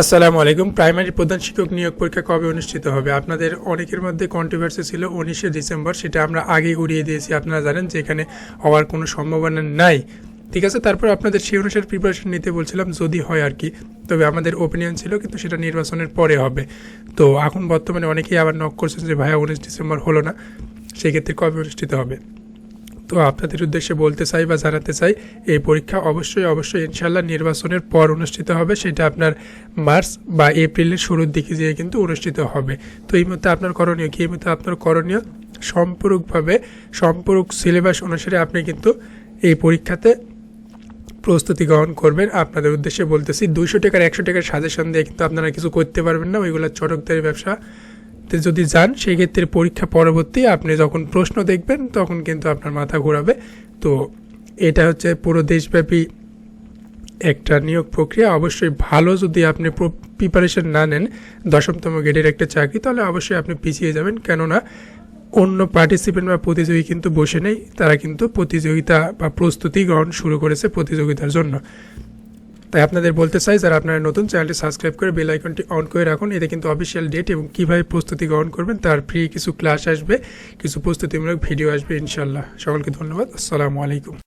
আসসালামু আলাইকুম। প্রাইমারি প্রধান শিক্ষক নিয়োগ পরীক্ষা কবে অনুষ্ঠিত হবে? আপনাদের অনেকের মধ্যে কন্ট্রোভার্সি ছিল উনিশে ডিসেম্বর, সেটা আমরা আগেই উড়িয়ে দিয়েছি। আপনারা জানেন যে এখানে হওয়ার কোনো সম্ভাবনা নাই। ঠিক আছে, তারপর আপনাদের সেই অনুসারে প্রিপারেশন নিতে বলছিলাম, যদি হয় আর কি। তবে আমাদের ওপিনিয়ন ছিল, কিন্তু সেটা নির্বাচনের পরে হবে। তো এখন বর্তমানে অনেকেই আবার নক করছেন যে, ভাইয়া, উনিশ ডিসেম্বর হলো না। সেক্ষেত্রে কবে অনুষ্ঠিত হবে? তো আপনাদের উদ্দেশ্যে বলতে চাই বা জানাতে চাই, এই পরীক্ষা অবশ্যই অবশ্যই ইনশাল্লাহ নির্বাচনের পর অনুষ্ঠিত হবে। সেটা আপনার মার্চ বা এপ্রিলের শুরুর দিকে যেয়ে কিন্তু অনুষ্ঠিত হবে। তো এই মধ্যে আপনার করণীয় কি? এই মধ্যে আপনার করণীয় সম্পূরকভাবে, সম্পূরক সিলেবাস অনুসারে আপনি কিন্তু এই পরীক্ষাতে প্রস্তুতি গ্রহণ করবেন। আপনাদের উদ্দেশ্যে বলতেছি, দুইশো টাকার, একশো টাকার সাজেশন দিয়ে কিন্তু আপনারা কিছু করতে পারবেন না। ওইগুলো চটকদারি ব্যবসা তে যদি যান সেই ক্ষেত্রে পরীক্ষা পরবর্তী আপনি যখন প্রশ্ন দেখবেন, তখন কিন্তু আপনার মাথা ঘোরাবে। তো এটা হচ্ছে পুরো দেশব্যাপী একটা নিয়োগ প্রক্রিয়া। অবশ্যই ভালো যদি আপনি প্রিপারেশন না নেন, দশমতম গ্রেডের একটা চাকরি, তাহলে অবশ্যই আপনি পিছিয়ে যাবেন। কেননা অন্য পার্টিসিপেন্ট বা প্রতিযোগী কিন্তু বসে নেই। তারা কিন্তু প্রতিযোগিতা বা প্রস্তুতি গ্রহণ শুরু করেছে প্রতিযোগিতার জন্য। তাই আপনাদের বলতে চাই, যারা আপনারা নতুন, চ্যানেলটি সাবস্ক্রাইব করে বেল আইকনটি অন করে রাখুন। এতে কিন্তু অফিসিয়াল ডেট এবং কীভাবে প্রস্তুতি গ্রহণ করবেন, তার ফ্রি কিছু ক্লাস আসবে, কিছু প্রস্তুতিমূলক ভিডিও আসবে ইনশাল্লাহ সকলকে ধন্যবাদ। আসসালামু আলাইকুম।